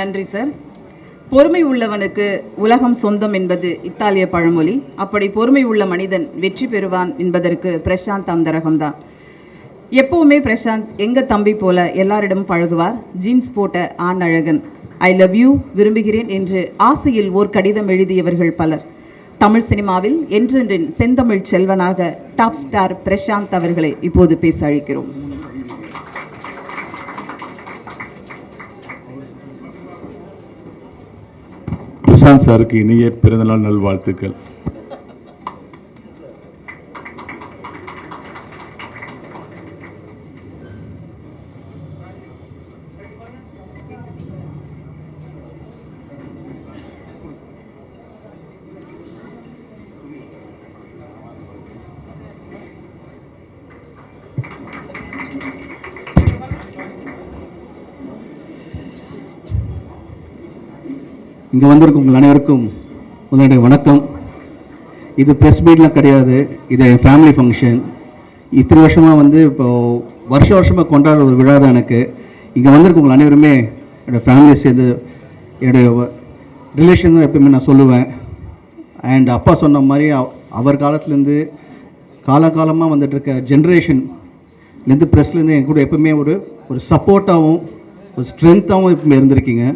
நன்றி சார் பொறுமை உள்ளவனுக்கு உலகம் சொந்தம் என்பது இத்தாலிய பழமொழி. அப்படி பொறுமை உள்ள மனிதன் வெற்றி பெறுவான் என்பதற்கு பிரசாந்த் அந்தரகம்தான் எப்பவுமே பிரசாந்த் எங்க தம்பி போல எல்லாரிடமும் பழகுவார்? ஜீன்ஸ் போட்ட ஆண் அழகன் ஐ லவ் யூ விரும்புகிறேன் என்று ஆசையில் ஓர் கடிதம் எழுதியவர்கள் பலர். தமிழ் சினிமாவில் என்றென்றின் செந்தமிழ் செல்வனாக டாப் ஸ்டார் பிரசாந்த் அவர்களை இப்போது பேச அழைக்கிறோம். பிரசாந்த் சாருக்கு இனிய பிறந்தநாள் நல்வாழ்த்துக்கள். இங்கே வந்திருக்கும் உங்கள் அனைவருக்கும் உங்களுடைய வணக்கம். இது ப்ரெஸ் மீட்லாம் கிடையாது இது என் ஃபேமிலி ஃபங்க்ஷன் இத்தனை வருஷமாக வந்து இப்போது வருஷ வருஷமாக கொண்டாடுற ஒரு விழா தான் எனக்கு. இங்கே வந்திருக்க உங்கள் அனைவருமே என்னோடய ஃபேமிலி சேர்ந்து என்னுடைய ரிலேஷன் தான் எப்பயுமே நான் சொல்லுவேன். அண்ட் அப்பா சொன்ன மாதிரி அவர் காலத்துலேருந்து காலகாலமாக வந்துட்டு இருக்க ஜென்ரேஷன்லேருந்து ப்ரெஸ்லேருந்து என் கூட எப்பவுமே ஒரு ஒரு சப்போர்ட்டாகவும் ஒரு ஸ்ட்ரென்த்தாகவும் எப்பவுமே இருந்திருக்கீங்க.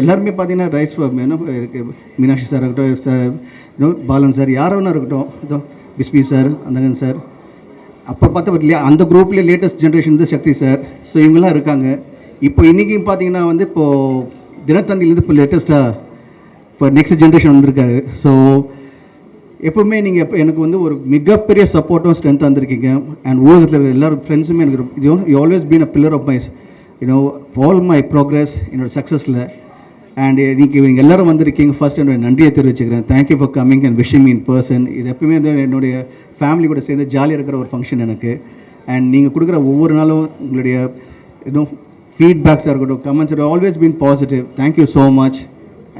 எல்லாருமே பார்த்தீங்கன்னா ரைட்ஸ் என்ன இருக்கு? மீனாட்சி சார் இருக்கட்டும் சார் இன்னும் பாலன் சார் யாரோ ஒன்றா இருக்கட்டும் இதோ பிஸ்பி சார் அந்தகன் சார். அப்போ பார்த்தா இல்லையா அந்த குரூப்லேயே லேட்டஸ்ட் ஜென்ரேஷன் வந்து சக்தி சார். ஸோ இவங்கெல்லாம் இருக்காங்க. இப்போ இன்றைக்கும் பார்த்தீங்கன்னா வந்து இப்போது தினத்தந்திலேருந்து இப்போ லேட்டஸ்ட்டாக இப்போ நெக்ஸ்ட் ஜென்ரேஷன் வந்திருக்காரு. ஸோ எப்போவுமே நீங்கள் எப்போ எனக்கு வந்து ஒரு மிகப்பெரிய சப்போர்ட்டும் ஸ்ட்ரென்த் வந்திருக்கீங்க அண்ட் ஊடகத்தில் இருக்கிற எல்லாரும் ஃப்ரெண்ட்ஸுமே எனக்கு இது you always been a pillar of my you know all my progress என்னோட சக்ஸஸில் அண்ட் uh, நீங்கள் இவங்க எல்லாரும் வந்திருக்கீங்க. ஃபர்ஸ்ட் என்னுடைய நன்றியை தெரிவிச்சுக்கிறேன். Thank you for coming and wishing in person இது எப்பவுமே வந்து என்னுடைய ஃபேமிலி கூட சேர்ந்து ஜாலியாக இருக்கிற ஒரு ஃபங்க்ஷன் எனக்கு. அண்ட் நீங்கள் கொடுக்குற ஒவ்வொரு நாளும் உங்களுடைய இன்னும் ஃபீட்பேக்ஸாக இருக்கட்டும் comments always been positive thank you so much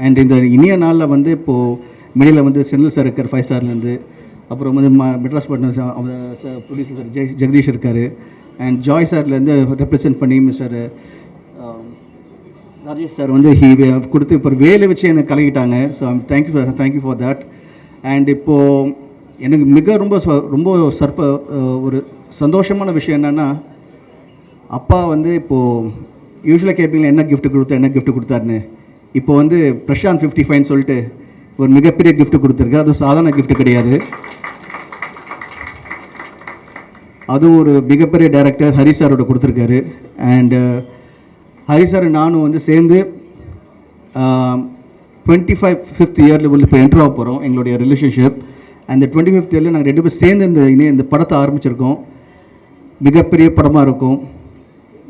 and இந்த இனிய நாளில் வந்து இப்போது மிடியில் வந்து செந்தில் சார் இருக்கார் ஃபைவ் ஸ்டார்லேருந்து அப்புறம் வந்து ம Madras partner sir producer sir Jai Jagadish இருக்கார். அண்ட் ஜாய் சார்லேருந்து ரெப்ரசென்ட் பண்ணி மிஸ்டர் ராஜேஷ் சார் வந்து ஹீ கொடுத்து இப்போ வேலை வச்சு எனக்கு கலகிட்டாங்க so thank you for thank you for that and இப்போது எனக்கு மிக ரொம்ப ச- ரொம்ப சர்ப ஒரு சந்தோஷமான விஷயம் என்னென்னா அப்பா வந்து இப்போது யூஸ்வலாக கேட்பீங்களா என்ன கிஃப்ட் கொடுத்தா என்ன கிஃப்ட் கொடுத்தாருன்னு? இப்போ வந்து பிரஷாந்த் ஃபிஃப்டி ஃபைன்னு சொல்லிட்டு ஒரு மிகப்பெரிய கிஃப்ட் கொடுத்துருக்கு. அதுவும் சாதாரண கிஃப்ட் கிடையாது. அதுவும் ஒரு மிகப்பெரிய டைரக்டர் ஹரி சாரோட கொடுத்துருக்காரு. அண்டு ஹரிசர் நானும் வந்து சேர்ந்து டுவெண்ட்டி ஃபைவ் ஃபிஃப்த் இயரில் வந்து இப்போ என்ட்ரு ஆக போகிறோம் எங்களுடைய ரிலேஷன்ஷிப் அந்த டுவெண்ட்டி ஃபிஃப்த் இயரில் நாங்கள் ரெண்டு பேரும் சேர்ந்து இந்த இனி இந்த படத்தை ஆரம்பிச்சிருக்கோம். மிகப்பெரிய படமாக இருக்கும்.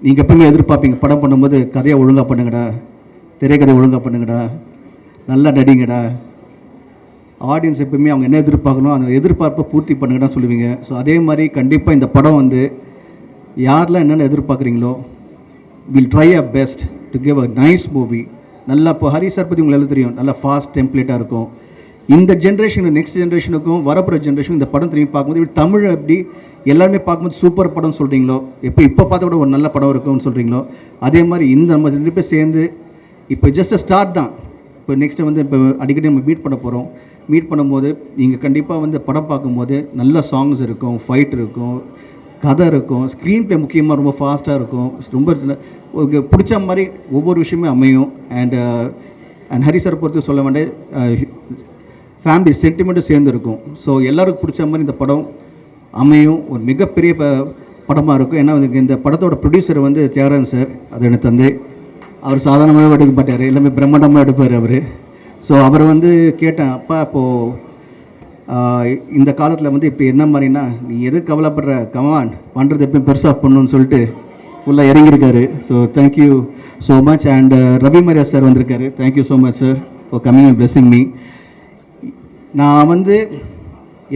நீங்கள் எப்பவுமே எதிர்பார்ப்பீங்க படம் பண்ணும்போது கதையை ஒழுங்காக பண்ணுங்கடா திரைக்கதை ஒழுங்காக பண்ணுங்கடா நல்லா நடிங்கடா. ஆடியன்ஸ் எப்பவுமே அவங்க என்ன எதிர்பார்க்கணும் அந்த எதிர்பார்ப்பை பூர்த்தி பண்ணுங்கன்னு சொல்லுவீங்க. ஸோ அதே மாதிரி கண்டிப்பாக இந்த படம் வந்து யாரெலாம் என்னென்ன எதிர்பார்க்குறீங்களோ will try a best to give a nice movie நல்லா இப்போ ஹரி சார் பற்றி உங்களுக்கு தெரியும். நல்லா ஃபாஸ்ட் டெம்ப்ளேட்டாக இருக்கும். இந்த ஜென்ரேஷனுக்கு நெக்ஸ்ட் ஜென்ரேஷனுக்கும் வரப்போகிற ஜென்ரேஷன் இந்த படம் திரும்பி பார்க்கும்போது இப்படி தமிழ் எப்படி எல்லாருமே பார்க்கும்போது சூப்பர் படம் சொல்கிறீங்களோ எப்போ இப்போ பார்த்த கூட ஒரு நல்ல படம் இருக்கும்னு சொல்கிறீங்களோ அதே மாதிரி இந்த நம்ம ரெண்டு பேர் சேர்ந்து இப்போ ஜஸ்ட் ஸ்டார்ட் தான். இப்போ நெக்ஸ்ட் வந்து இப்போ அடிக்கடி நம்ம மீட் பண்ண போகிறோம் மீட் பண்ணும்போது நீங்கள் கண்டிப்பாக வந்து படம் பார்க்கும்போது நல்ல சாங்ஸ் இருக்கும் ஃபைட் இருக்கும். கதை இருக்கும் ஸ்க்ரீன் ப்ளே முக்கியமாக ரொம்ப ஃபாஸ்ட்டாக இருக்கும் ரொம்ப உங்களுக்கு பிடிச்ச மாதிரி ஒவ்வொரு விஷயமே அமையும். And and uh, Hari sir பொறுத்து சொல்ல வேண்டிய uh, ஃபேமிலி சென்டிமெண்ட்டும் சேர்ந்து இருக்கும். ஸோ எல்லாருக்கும் பிடிச்ச மாதிரி இந்த படம் அமையும். ஒரு மிகப்பெரிய ப படமாக இருக்கும். ஏன்னா இந்த படத்தோட ப்ரொடியூசர் வந்து தியாகராஜன் சார் அது எனக்கு தந்தை. அவர் சாதாரணமாக எடுக்க மாட்டார். எல்லாமே பிரம்மாண்டமாக எடுப்பார் அவர். ஸோ அவர் வந்து கேட்டேன் அப்பா இப்போது இந்த காலத்தில் வந்து இப்போ என்ன மாதிரின்னா நீ எது கவலைப்படுற? கமான் பண்ணுறது எப்பயும் பெருசாக பண்ணணும்னு சொல்லிட்டு ஃபுல்லாக இறங்கியிருக்காரு. So thank you so much and Ravi Maria sir வந்திருக்காரு. Thank you so much sir for coming blessing me நான் வந்து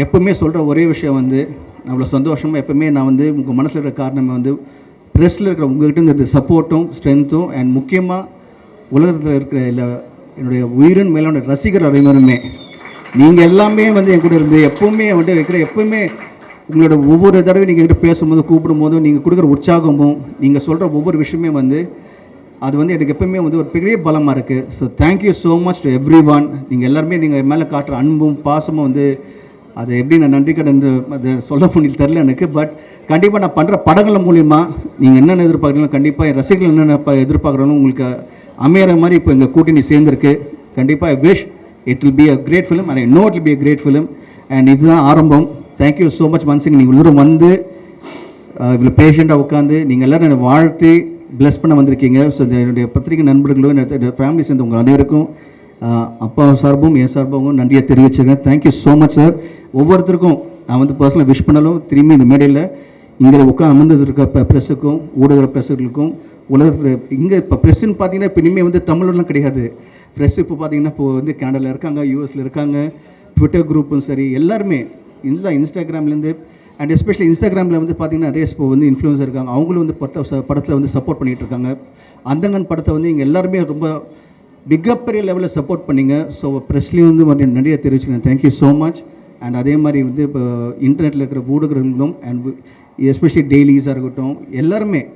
எப்பவுமே சொல்கிற ஒரே விஷயம் வந்து நான் அவ்வளோ சந்தோஷமாக எப்பவுமே நான் வந்து உங்கள் மனசில் இருக்கிற காரணம் வந்து ப்ரெஸ்ஸில் இருக்கிற உங்கள்கிட்ட சப்போர்ட்டும் ஸ்ட்ரென்த்தும் அண்ட் முக்கியமாக உலகத்தில் இருக்கிற இல்லை என்னுடைய உயிரின் மேலான ரசிகர் அனைவருமே நீங்கள் எல்லாமே வந்து என் கூட இருந்து எப்போவுமே வந்து வைக்கிற எப்போவுமே உங்களோட ஒவ்வொரு தடவை நீங்கள் என்கிட்ட பேசும்போது கூப்பிடும்போதும் நீங்கள் கொடுக்குற உற்சாகமும் நீங்கள் சொல்கிற ஒவ்வொரு விஷயமே வந்து அது வந்து எனக்கு எப்பவுமே வந்து ஒரு பெரிய பலமாக இருக்குது so thank you so much to everyone நீங்கள் எல்லாருமே நீங்கள் மேலே காட்டுற அன்பும் பாசமும் வந்து அது எப்படி நான் நன்றி கடன் அது சொல்ல முடியல தெரில எனக்கு. பட் கண்டிப்பாக நான் பண்ணுற படங்கள் மூலிமா நீங்கள் என்னென்ன எதிர்பார்க்குறீங்களோ கண்டிப்பாக என் ரசிகர்கள் என்னென்ன ப- உங்களுக்கு அமையிற மாதிரி இப்போ எங்கள் கூட்டணி சேர்ந்துருக்கு. கண்டிப்பாக wish it will be a great film and I know it will be a great film and இதுதான் ஆரம்பம். தேங்க்யூ ஸோ மச் மன்சிங் நீங்கள் உள்ளூர் வந்து இவ்வளோ பேஷண்ட்டாக உட்காந்து நீங்கள் எல்லோரும் என்னை வாழ்த்தி bless பண்ண வந்திருக்கீங்க. ஸோ என்னுடைய பத்திரிகை நண்பர்களும் என்னுடைய ஃபேமிலி சேர்ந்த உங்கள் அனைவருக்கும் அப்பா சார்பும் என் சார்பாகவும் நன்றியை தெரிவிச்சிருக்கேன் thank you so much sir ஒவ்வொருத்தருக்கும் நான் வந்து பர்சனலாக விஷ் பண்ணாலும் திரும்பி இந்த மேடையில் இங்கே உட்கா அமர்ந்தது இருக்க இப்போ ப்ரெஸ்ஸுக்கும் ஊடக ப்ரெஸ்ஸுகளுக்கும் உலகத்தில் இங்கே இப்போ ப்ரெஸ்ஸுன்னு பார்த்தீங்கன்னா இப்போ இனிமேல் வந்து தமிழ்லாம் கிடையாது. ப்ரெஸ் இப்போ பார்த்தீங்கன்னா இப்போ வந்து கனடாவில் இருக்காங்க யூஎஸில் இருக்காங்க ட்விட்டர் குரூப்பும் சரி எல்லாருமே இல்லை இன்ஸ்டாகிராம்லேருந்து அண்ட் எஸ்பெஷலி இன்ஸ்டாகிராமில் வந்து பார்த்தீங்கன்னா நிறைய இப்போ வந்து இன்ஃப்ளூயன்ஸ் இருக்காங்க. அவங்களும் வந்து படத்தை ச- படத்தில் வந்து சப்போர்ட் பண்ணிகிட்டு இருக்காங்க. அந்தங்கன் படத்தை வந்து இங்கே எல்லாருமே ரொம்ப மிகப்பெரிய லெவலில் சப்போர்ட் பண்ணிங்க. ஸோ ப்ரெஸ்லேயும் வந்து மறுபடியும் நிறைய தெரிவிச்சுக்கேன் thank you so much and அதே மாதிரி வந்து இப்போ இன்டர்நெட்டில் இருக்கிற ஊடகங்களும் அண்ட் எஸ்பெஷலி டெய்லிஸாக இருக்கட்டும் எல்லாருமே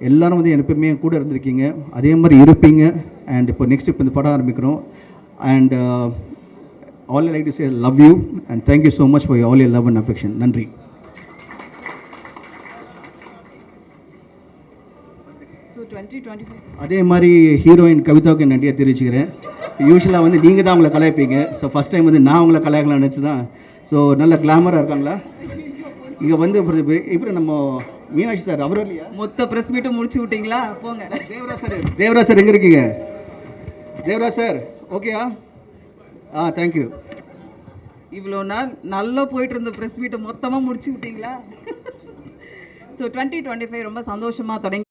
எல்லாரும் வந்து எப்பவுமே என் கூட இருந்திருக்கீங்க. அதே மாதிரி இருப்பீங்க. அண்ட் இப்போ நெக்ஸ்ட் இப்போ இந்த படம் ஆரம்பிக்கிறோம். And all like to say love you and thank you so much for all your love and affection நன்றி. அதே மாதிரி ஹீரோயின் கவிதாவுக்கு நன்றியை தெரிவிச்சுக்கிறேன். யூஸ்வலாக வந்து நீங்கள் தான் அவங்கள கலாய்ப்பீங்க. ஸோ ஃபஸ்ட் டைம் வந்து நான் உங்களை கலாய்க்கலாம் நினச்சி தான் ஸோ நல்ல கிளாமராக இருக்காங்களா? இங்கே வந்து இப்போ நம்ம மீனாட்சி சார் அவர் இல்லையா? மொத்த ப்ரெஸ் மீட்டும் முடிச்சு விட்டீங்களா? போங்க. தேவராஜ் சார் தேவராஜ் சார் எங்கே இருக்கீங்க? தேவராஜ் சார் ஓகேயா ஆ? தேங்க்யூ இவ்வளோ நாள் நல்லா போயிட்டு இருந்த ப்ரெஸ் மீட்டை மொத்தமாக முடிச்சு விட்டீங்களா? ஸோ டுவெண்ட்டி டுவெண்ட்டி ஃபைவ் ரொம்ப சந்தோஷமாக தொடங்கி